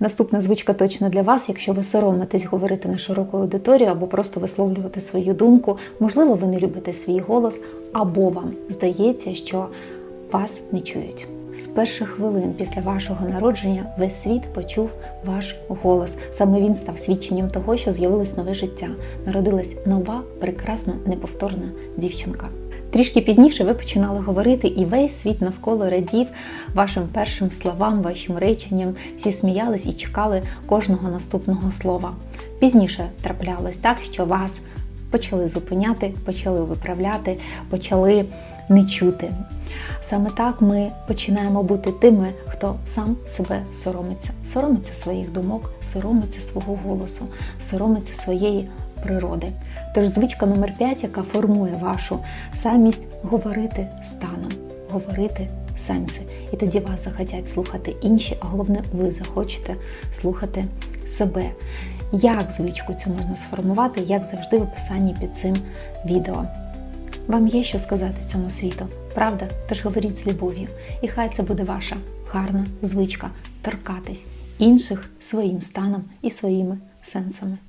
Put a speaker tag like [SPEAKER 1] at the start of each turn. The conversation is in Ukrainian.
[SPEAKER 1] Наступна звичка точно для вас, якщо ви соромитесь говорити на широку аудиторію або просто висловлювати свою думку. Можливо, ви не любите свій голос, або вам здається, що вас не чують. З перших хвилин після вашого народження весь світ почув ваш голос. Саме він став свідченням того, що з'явилось нове життя. Народилась нова, прекрасна, неповторна дівчинка. Трішки пізніше ви починали говорити, і весь світ навколо радів вашим першим словам, вашим реченням. Всі сміялись і чекали кожного наступного слова. Пізніше траплялось так, що вас почали зупиняти, почали виправляти, почали не чути. Саме так ми починаємо бути тими, хто сам себе соромиться, соромиться своїх думок, соромиться свого голосу, соромиться своєї природи. Тож звичка номер 5, яка формує вашу самість говорити станом, говорити сенси. І тоді вас захотять слухати інші, а головне, ви захочете слухати себе. Як звичку цю можна сформувати, як завжди в описанні під цим відео. Вам є що сказати цьому світу, правда? Тож говоріть з любов'ю. І хай це буде ваша гарна звичка торкатись інших своїм станом і своїми сенсами.